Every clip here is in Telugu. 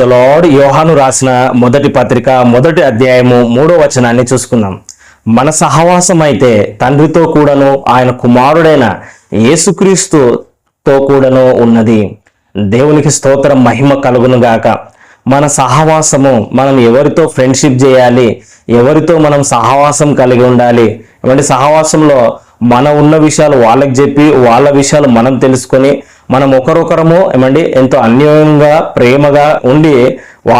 లార్డ్ యోహాను రాసిన మొదటి పత్రిక మొదటి అధ్యాయము మూడో వచనాన్ని చూసుకుందాం. మన సహవాసం అయితే తండ్రితో కూడాను ఆయన కుమారుడైన యేసుక్రీస్తుతో కూడాను ఉన్నది. దేవునికి స్తోత్రం మహిమ కలుగును గాక. మన సహవాసము మనం ఎవరితో ఫ్రెండ్షిప్ చేయాలి? ఎవరితో మనం సహవాసం కలిగి ఉండాలి? ఇటువంటి సహవాసంలో మన ఉన్న విషయాలు వాళ్ళకి చెప్పి వాళ్ళ విషయాలు మనం తెలుసుకొని మనం ఒకరొకరము ఏమండి ఎంతో అన్యోన్యంగా ప్రేమగా ఉండి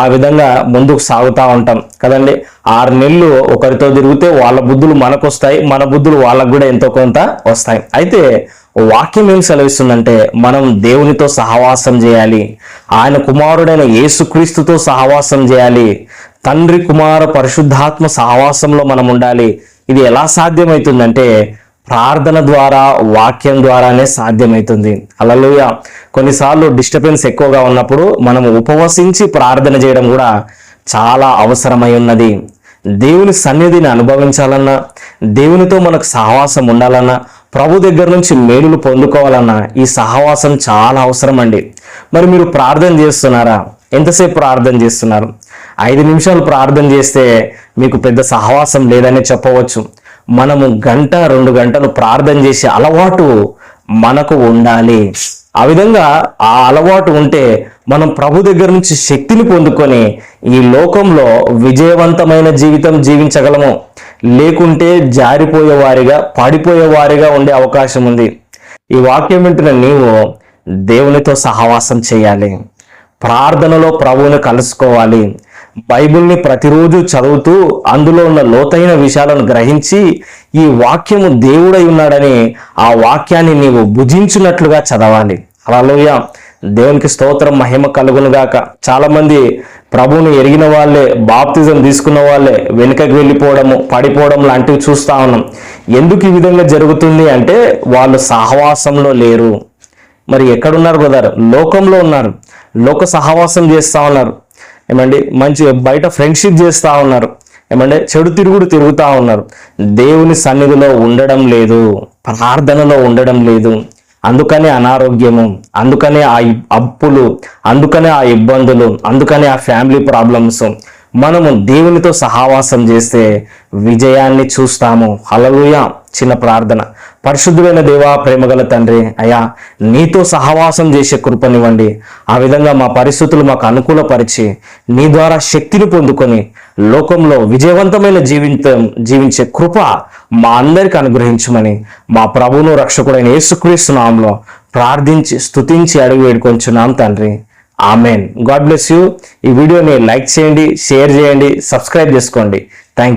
ఆ విధంగా ముందుకు సాగుతూ ఉంటాం కదండి. ఆరు నెలలు ఒకరితో తిరిగితే వాళ్ళ బుద్ధులు మనకు వస్తాయి మన బుద్ధులు వాళ్ళకు కూడా ఎంతో కొంత వస్తాయి. అయితే వాక్యం ఏం సెలవిస్తుందంటే మనం దేవునితో సహవాసం చేయాలి ఆయన కుమారుడైన యేసుక్రీస్తుతో సహవాసం చేయాలి తండ్రి కుమార పరిశుద్ధాత్మ సహవాసంలో మనం ఉండాలి. ఇది ఎలా సాధ్యమవుతుందంటే ప్రార్థన ద్వారా వాక్యం ద్వారానే సాధ్యమవుతుంది అలలుయ కొన్నిసార్లు డిస్టర్బెన్స్ ఎక్కువగా ఉన్నప్పుడు మనం ఉపవసించి ప్రార్థన చేయడం కూడా చాలా అవసరమై ఉన్నది. దేవుని సన్నిధిని అనుభవించాలన్నా దేవునితో మనకు సహవాసం ఉండాలన్నా ప్రభు దగ్గర నుంచి మేలులు పొందుకోవాలన్నా ఈ సహవాసం చాలా అవసరం అండి. మరి మీరు ప్రార్థన చేస్తున్నారా? ఎంతసేపు ప్రార్థన చేస్తున్నారు? ఐదు నిమిషాలు ప్రార్థన చేస్తే మీకు పెద్ద సహవాసం లేదని చెప్పవచ్చు. మనము గంట రెండు గంటలు ప్రార్థన చేసే అలవాటు మనకు ఉండాలి. ఆ విధంగా ఆ అలవాటు ఉంటే మనం ప్రభు దగ్గర నుంచి శక్తిని పొందుకొని ఈ లోకంలో విజయవంతమైన జీవితం జీవించగలము. లేకుంటే జారిపోయే వారిగా పడిపోయే వారిగా ఉండే అవకాశం ఉంది. ఈ వాక్యం వింటున్న నీవు దేవునితో సహవాసం చేయాలి. ప్రార్థనలో ప్రభువుని కలుసుకోవాలి. బైబిల్ని ప్రతిరోజు చదువుతూ అందులో ఉన్న లోతైన విషయాలను గ్రహించి ఈ వాక్యము దేవుడై ఉన్నాడని ఆ వాక్యాన్ని నీవు భుజించినట్లుగా చదవాలి. అలలోయ దేవునికి స్తోత్రం మహిమ కలుగునుగాక చాలామంది ప్రభువుని ఎరిగిన వాళ్ళే బాప్తిజం తీసుకున్న వాళ్ళే వెనుకకి వెళ్ళిపోవడము పడిపోవడం లాంటివి చూస్తా ఉన్నాం. ఎందుకు ఈ విధంగా జరుగుతుంది అంటే వాళ్ళు సహవాసంలో లేరు. మరి ఎక్కడున్నారు బ్రదర్? లోకంలో ఉన్నారు. లోక సహవాసం చేస్తా ఉన్నారు. ఏమండి మంచి బయట ఫ్రెండ్షిప్ చేస్తూ ఉన్నారు. ఏమంటే చెడు తిరుగుడు తిరుగుతూ ఉన్నారు. దేవుని సన్నిధిలో ఉండడం లేదు ప్రార్థనలో ఉండడం లేదు. అందుకనే అనారోగ్యము అందుకనే ఆ అప్పులు అందుకనే ఆ ఇబ్బందులు అందుకనే ఆ ఫ్యామిలీ ప్రాబ్లమ్స్ మనము దేవునితో సహవాసం చేస్తే విజయాన్ని చూస్తాము. హలలుయ చిన్న ప్రార్థన. పరిశుద్ధమైన దేవా ప్రేమగల తండ్రి అయ్యా నీతో సహవాసం చేసే కృపనివ్వండి. ఆ విధంగా మా పరిస్థితులు మాకు అనుకూలపరిచి నీ ద్వారా శక్తిని పొందుకొని లోకంలో విజయవంతమైన జీవితం జీవించే కృప మా అందరికి అనుగ్రహించమని మా ప్రభును రక్షకుడైన యేసుక్రీస్తు నామంలో ప్రార్థించి స్తుతించి అడిగి వేడుకొంచున్నాం తండ్రి. ఆమెన్. God bless you. ఈ వీడియోని లైక్ చేయండి షేర్ చేయండి సబ్స్క్రైబ్ చేసుకోండి. థ్యాంక్